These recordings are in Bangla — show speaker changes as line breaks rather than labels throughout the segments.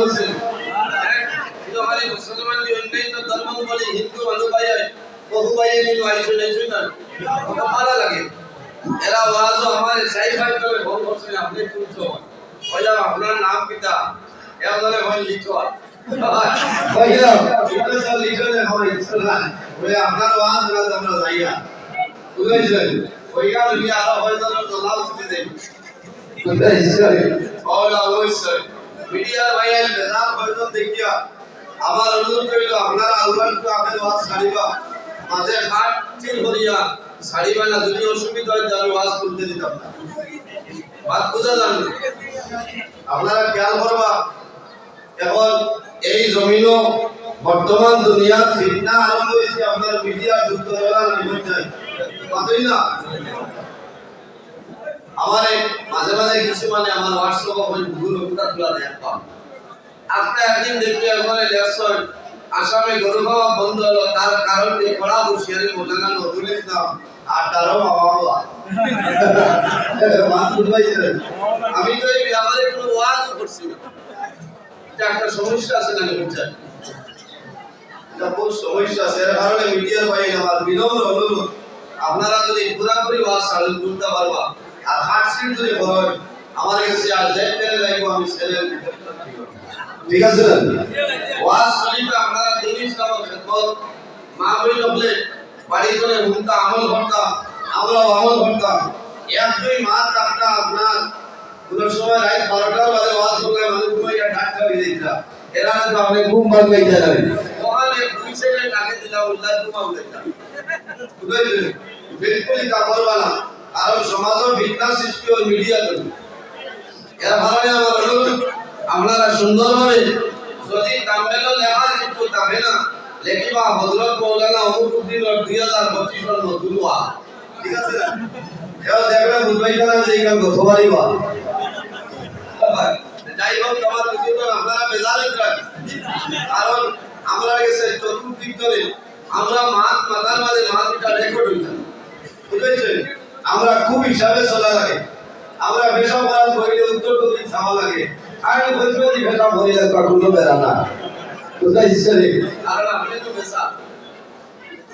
বলছেন জহারে হ্যাঁ, মুসলমান যে অন্যান্য ধর্মানুবলী হিন্দু অনুপায় বহুবাই মিলু আইসো নেছো না ওটা ভালো লাগে। এরা ওয়াজ আমারে সাই ফাই করে বহু বছর আপনি তুলছো কইলাম আপনার নাম পিতা। এ আপনারে হই লিখো কইলাম এটা সব লিখো না হয় বলে আপনার ওয়াজ না তোমরা যাইয়া বুঝাইছেন কইগা দুনিয়া আলো হয় না তো লাল দিতে দেই বুঝাইছেন ওলা ওইছে মিডিয়ার ভাইয়ের বেজার হয়তো দেখিয়া আমার অনুরোধ করিল আপনারা আলবান তো আপনার ওয়াজ ছাড়িবা মাঝে হাট চিল করিয়া ছাড়িবা না, যদি অসুবিধা হয় তাহলে ওয়াজ করতে দিতাম। না বাদ বুঝা যান আপনারা খেয়াল করবা, এখন এই জমিনও বর্তমান দুনিয়ার ফিতনা আরম্ভ হয়েছে, আপনার মিডিয়া যুক্ত হওয়ার নিমন্ত্রণ পাতই না? আমার মাঝে মাঝে কিছু মানে আমার হোয়াটসঅ্যাপ ওই ভুল ওটা তোলা দেখতাম আজকে একদিন দেখি একবারে লেকশন আসামে গরু খাওয়া বন্ধ হলো, তার কারণ কড়া হুঁশিয়ারি মোলানা নজরুল ইসলাম, আর তারও বাবা বাবা আমি তো এই ব্যাপারে কোনো ওয়াজ করছি না। একটা সমস্যা আছে না বুঝছেন এটা খুব সমস্যা আছে, এর কারণে মিডিয়ার বাইরে আমার বিনম্র অনুরোধ। আপনারা যদি পুরাপুরি ওয়াজ চালু করতে পারবা। আর হার্ট সিট যদি করেন আমার কাছে আর যে পেরে লাগবো আমি ছেলে ঠিক আছে? ওয়াজ শরীফে আপনারা দিন ইসলামের খেদমত মা বই বলে বাড়ি করে হুমতা আমল করতাম আমরাও আমল করতাম এক দুই মাস একটা আপনার। কোন সময় রাত বারোটার বাজে ওয়াজ করলে মানুষ ঘুমাইয়া ডাক্তার হয়ে যাইছিলাম এরা তো আপনি ঘুম বাদ হয়ে যায় ওখানে দুই ছেলে ডাকে দিলাম উল্লাহ ঘুমা উঠাইতাম বুঝাইছে বিলকুলই তা করবা কারণ সমাজও বিজ্ঞা সৃষ্টি ও মিডিয়া তৈরি এর কারণে আমার অনুরোধ, আপনারা সুন্দরভাবে যদি তামিলও লেখা কিন্তু না, লেখিবা হজরত মৌলানা অমুকুদ্দিন দুই হাজার পঁচিশ ওয়া। ঠিক আছে? না এও দেখবে, বুঝবাই না যে এই কাম কথা যাই হোক, আমার কিছু তো আপনারা বেজার করেন কারণ আমরা গেছে চতুর্দিক ধরে, আমরা মাত মাথার মাঝে মাত রেকর্ড হইতাম বুঝেছেন? আমরা খুব হিসাবে চলা লাগে। আমরা পেশা করার করিলে উত্তর দিক খাওয়া লাগে। আর যে পেশা করিলে কখনো বেড়া না। বুঝাইছে রে কারণ আপনি তো পেশা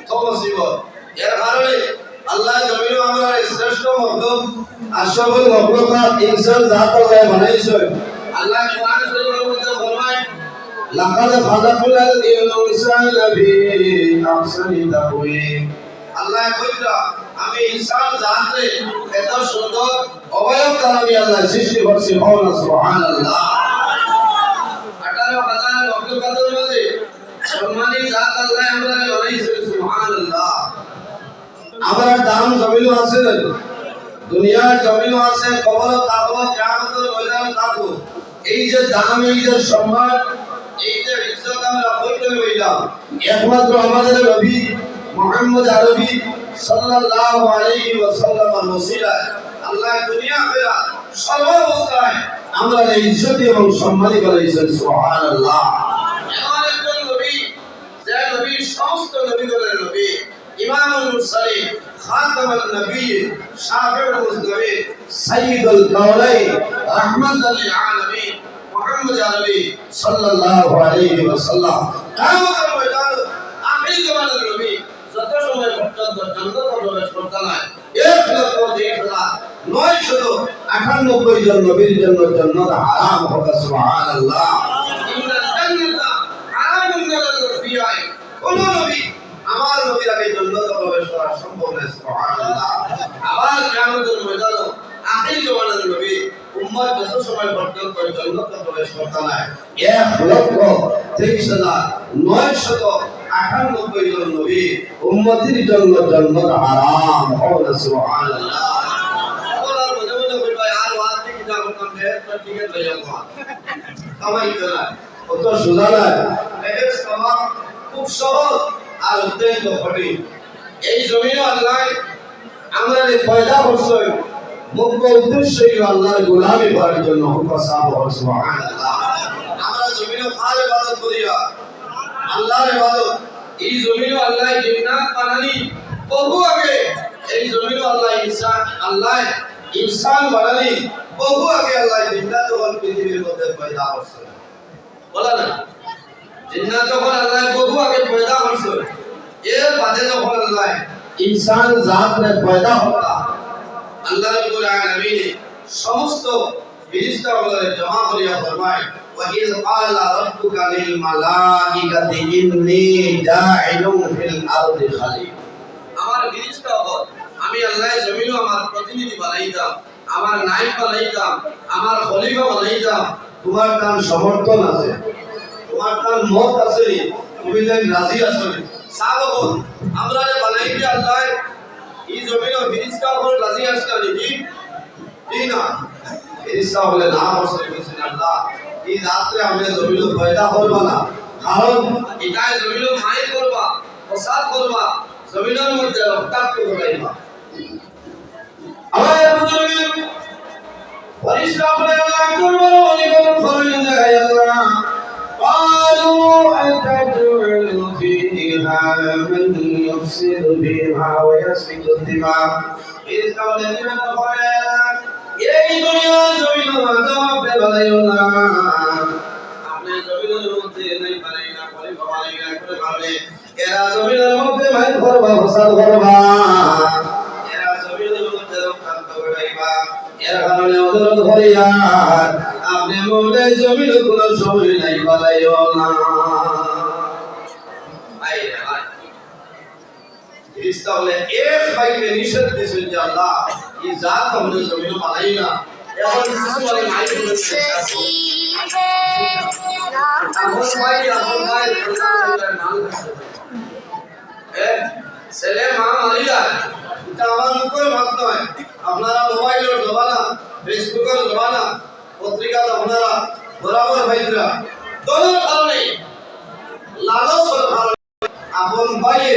তো মুসিবত এর কারণে আল্লাহ জমিন আমরা শ্রেষ্ঠ মকদম আশরাফুল মখলুকাত ইনসান জাত আল্লাহ বানাইছে আল্লাহ কোরআন শরীফের মধ্যে ফরমায় লাকাদ খালাকুল ইনসানা ফি আহসানি তাকওয়িম আল্লাহ কইরা আমি ইনসান জাতরে এত সুন্দর অবয়ব আমি আল্লাহ সৃষ্টি করছি সম্মানী জাত আল্লাহ দুনিয়ার জমিনও আছে, কবর এই যে সম্মান, এই যে ইজ্জত একমাত্র আমাদের নবী মুহাম্মদ আরবি সাল্লাল্লাহু আলাইহি ওয়াসাল্লাম ওসিলা আল্লাহ দুনিয়া ফেরা সর্বাবস্থায় আমরা ইজ্জত এবং সম্মানী করেছেন সুবহানাল্লাহ। এমন একজন নবী, যে নবী সমস্ত নবীগণের নবী, ইমামুল মুরসালিন, খাতামুন নবিয়্যিন শাফিউল মুজতাবিন সাইয়্যিদুল কাওলাইন, রাহমাতাল লিল আলামিন, মুহাম্মদ আরবি সাল্লাল্লাহু আলাইহি ওয়াসাল্লাম। কিয়ামতের ময়দান আখির জামানের নবী যত সময় পর্যন্ত জান্নাতে না এক লক্ষ দেড় হাজার নয় শত আটানব্বই জন নবীর জন্য জান্নাত হারাম হবে লাল ফিয়াই কোন নবী, আমার নবীর আগে জান্নাতে প্রবেশ করা সম্ভব নয়, সুবহানাল্লাহ। আবার কিয়ামতের ময়দানে আখির জামানের নবী উম্মত যত সময় পর্যন্ত জান্নাতে প্রবেশ করতে না এক লক্ষ তেইশ হাজার নয় শত আটানব্বই জন নবী, উম্মতির জন্য জান্নাত হারাম। হবে সুবহানাল্লাহ। বলার বলবা আর ওয়াজ থেকে যা করতাম বেশ ঠিক আছে যাব কামাই করা অত সোজা নয় খুব সহজ আর অত্যন্ত কঠিন। এই জমিও আল্লাহ আমরা পয়দা করছে মুখ্য উদ্দেশ্যই আল্লাহর গোলামি করার জন্য আমরা জমিনে ফাল ইবাদত করিয়া আল্লাহর ইবাদত এই জমিনে আল্লাহ জিন্নাত বানানি বহু আগে এই জমিনে আল্লাহ ইনসান আল্লাহ ইনসান বানানি বহু আগে আল্লাহ জিন্নাত ওয়াল পৃথিবীর মধ্যে পয়দা বলা না। জিন্নাত যখন আল্লাহ বহু আগে পয়দা এর বাদে যখন আল্লাহ ইনসান জাত পয়দা হতা আল্লাহ রাব্বুল সমস্ত ফেরেশতা জমা করিয়া ফরমায় وَإِذْ قَالَ رَبُّكَ لِلْمَلَائِكَةِ إِنِّي جَاعِلٌ فِي الْأَرْضِ خَلِيفَةً আমার ফেরেশতা হল আমি আল্লাহ জমিনও আমার প্রতিনিধি বানাইতাম আমার নাইব বানাইতাম আমার খলিফা বানাইতাম তোমার কাম সমর্থন আছে তোমার কাম মত আছে নি? তুমি যেন রাজি আছো নি? সাহাবা বল, আমরা যে বানাইতে আল্লাহ এই জমিনও ফেরেশতা হল রাজি আসলা নি জি জি না ফেরেশতা বলে না বসে বলছেন আল্লাহ এই রাত্রে আমরা জমিনও পয়দা করবা না কারণ এটাই জমিনও মাই করবা প্রসাদ করবা জমিনের মধ্যে রক্তাক্ত করাইবা আমার বুজুর্গ পরিষ্কার করে আল্লাহ করবো বলে কোন ফরজ যায় আল্লাহ قالوا أتجعل فيها من يفسد فيها ويسفك الدماء إذ قال لمن قال এই দুনিয়া জমিন মাধবে বানাইও না। আপনি জমিনের মধ্যে নাই বানাই না করে বানাই না করে বানালে এরা জমিনের মধ্যে মাইল করবা ফসাদ করবা এরা জমিনের মধ্যে রক্তাক্ত করাইবা এর কারণে অনুরোধ করিয়া আপনি মনে জমিন কোন সময় নাই বানাইও না আই আই ফিরিস্তা বলে এক ভাইকে নিষেধ দিয়েছেন যে আল্লাহ, এই জাত আমাদের জমিন বানাই না। এখন কিছু বলে নাই আপন ভাই ভাই ছেলে, মা মারিয়া এটা আমার মুখের ভাত নয় আপনারা মোবাইলের জমানা ফেসবুকের জমানা পত্রিকাতে আপনারা বরাবর ভাইরা, কোনো কারণে, লালসের কারণে, আপন ভাইয়ে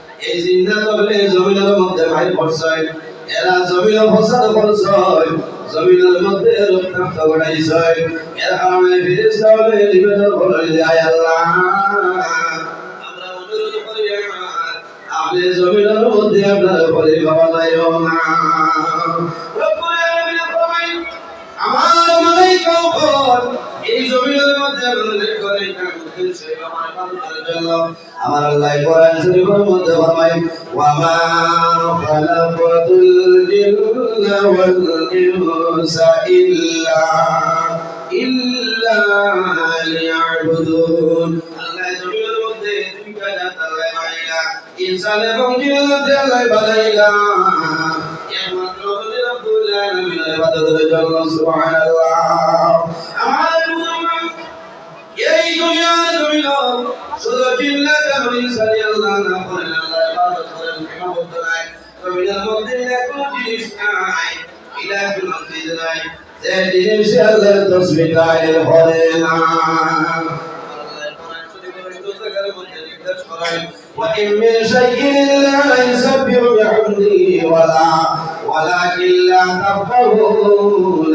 এই জিন্নাত বলে জমিনের মধ্যে ভাই পড়ছে। এরা জমিন ফসাদ করছে। জমিনের মধ্যে রক্তাক্ত ঘটাইছে এর কারণে ফিরিস্তা বলে নিবেদন করে যায় আল্লাহ, আমরা অনুরোধ করি মধ্যে আপনার এই জমিনের মধ্যে আপনাদের করে আমার আল্লাহ কোরআন শরীফের মধ্যে ফরমায় ওয়া মা খালাকাতুল জিন্না ওয়াল ইনসা ইল্লা ইল্লা লিয়াবুদুন আল্লাহ জমিনের মধ্যে দুইটা জাত আল্লাহ বানাইলা ইনসান এবং জিন্নাতে আল্লাহ বানাইলা একমাত্র রব্বুল আলামিনের ইবাদতের সুবহানাল্লাহ দুনিয়া জমিন শুধু জিন্নাত এবং ইনসান আল্লাহ না করেন আল্লাহ ইবাদত করেন সীমাবদ্ধ নাই জমিনের মধ্যে কোনো জিনিস নাই ইলা কোনো চিজ নাই যে জিনিস আল্লাহর তসবিহ গায়ের হবে না وإن من شيء إلا يسبح بحمده ولا ولكن لا تفقهون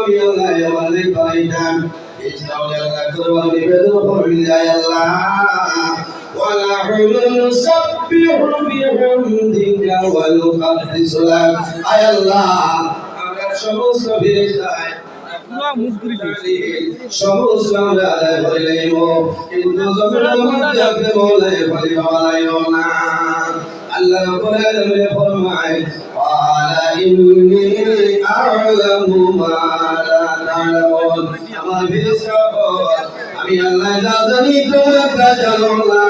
আমি আল্লাহ আমাদের পাইতাম ইসলামে আল্লাহ কুরবান নিবেদন করবি যায় আল্লাহ। ওয়ালা হুলুল সাব্বিহু বিহামদিকা ওয়া নুকাদ্দিস লাক আয় আমরা সমস্ত ফেরেশতায় সমস্ত আমরা আদায় করে লইব কিন্তু জমিনের মধ্যে আপনি বলে বলি না। আল্লাহ রাব্বুল আলামিন ফরমায় قال إني أعلم ما لا تعلمون আমার বিশ্বাস আমি আল্লাহ যা জানি তোমরা তা জানো না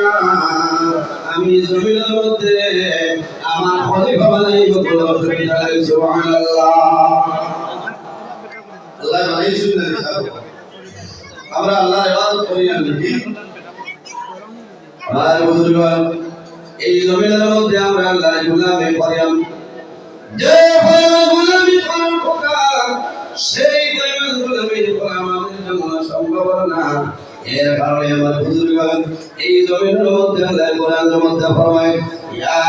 আমি জমিনের মধ্যে আমার খলিফা বানাইব কোনো অসুবিধা নেই সুবহানাল্লাহ আল্লাহ বানাই শুনতে আমরা আল্লাহ ইবাদত করি না নাকি ভাই বুজুর্গগণ এই জমিনের মধ্যে আমরা আল্লাহ গুলামে করিয়াম যে পরিমাণ সেই পরিমাণ গুলামি করা আমাদের না। এর কারণে আমার এই জমিনের মধ্যে আল্লাহ কোরআনের মধ্যে ফরমায়, ইয়া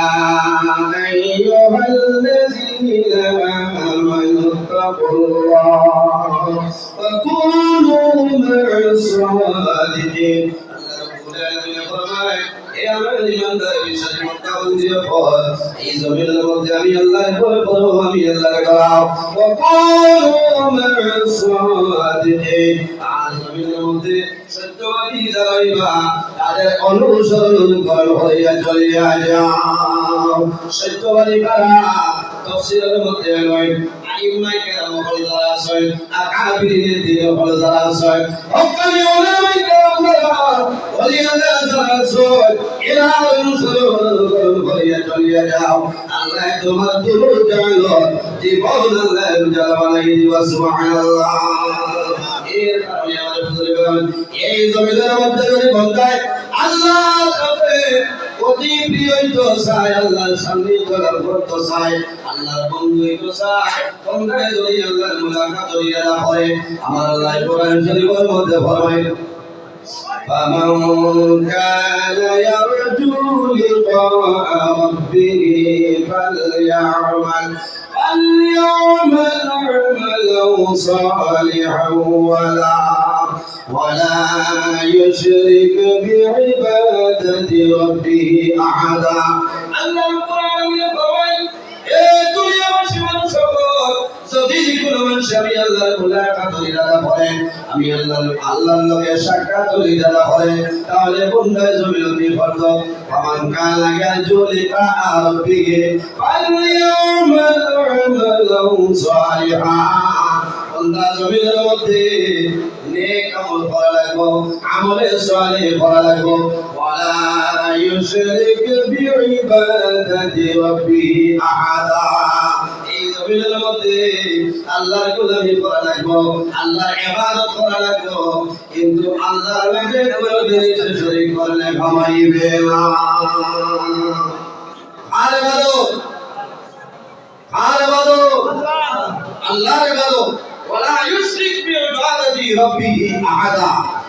আইয়ুহাল্লাযীনা এ আমার ইমানদার বিশ্বাসী মোত্তাকিন দিয়ে পর আমি আল্লাহর ভয় করব আমি আল্লাহর জমিনের মধ্যে সত্যবাদী যারা তাদের অনুসরণ কর হইয়া চলিয়া যাও সত্যবাদী কারা তফসিরের মধ্যে নয় আইমাই কেরাম হল যারা আছে আকাবিরিনের দিনে হল যারা আছে, হকানি ওলামাই কেরাম যারা ওলিয়াল্লাহ যারা আছে এরা অনুসরণ করিয়া চলিয়া যাও। আল্লাহ তোমার দুরুদ জানো জীবন আল্লাহ আমাদের এই জমিনের মধ্যে যদি বন্ধায়, আল্লাহর সাথে অতি প্রিয় তো চাই আল্লাহর সামনে চলার করতে চাই আল্লাহর বন্ধু তো চাই বন্ধুকে যদি আল্লাহর মুলাকাত জড়িয়ে না হয় আমার আল্লাহ কোরআন শরীফের মধ্যে ফরমায় فمن كان يرجو لقاء ربه فليعمل فليعمل عملا صالحا ولا ولا يشرك بعبادة ربه أحدا الله القرآن يقول إيه دنيا مشمل شباب যদি কোনো মানুষ আমি আল্লাহর মুলাকাত ইরাদা করে আমি আল্লাহর আল্লাহর লগে সাক্ষাৎ ইরাদা করে তাহলে বন্দায় জমিন বিপদ ফামান কানা ইয়ারজু লিকা রাব্বিহি ফালইয়ামাল আমালান সালিহা বন্দা জমিনের মধ্যে নেক আমল করা লাগবো আমলে সালিহ করা লাগবো ওয়ালা ইউশরিক বিইবাদাতি রাব্বিহি আহাদা। এই আর ইবাদত আর ইবাদত? আল্লাহর ইবাদত। ওয়ালা ইউশরিক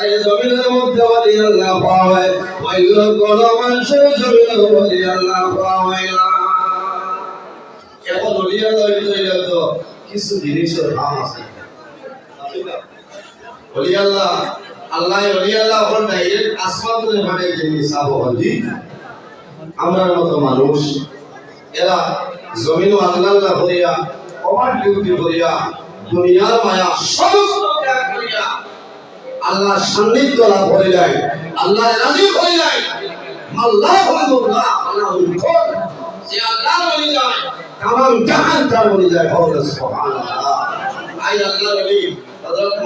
এই জমিনের মধ্যে ওলি আল্লাহ পাওয়া ওই কোন মানুষের জমিনের ওলি আল্লাহ পাওয়া এখন ওলি আল্লাহ তো কিছু জিনিসের দাম আছে। ওলি আল্লাহ আল্লাহ ওলি আল্লাহ হল ডাইরেক্ট আসমান থেকে মানে মতো মানুষ। এরা জমিন আল্লাহ হইয়া ওভার ডিউটি হইয়া দুনিয়ার মায়া সমস্ত আল্লাহ সান্নিধ্য লাভ হয়ে যায় আল্লাহ রাজি হয়ে যায়। আল্লাহ আল্লাহ আল্লাহ যে আল্লাহ বলি যায় তামাম জাহান তার বলি যায়। সুবহানাল্লাহ। আই আল্লাহ নবী হযরত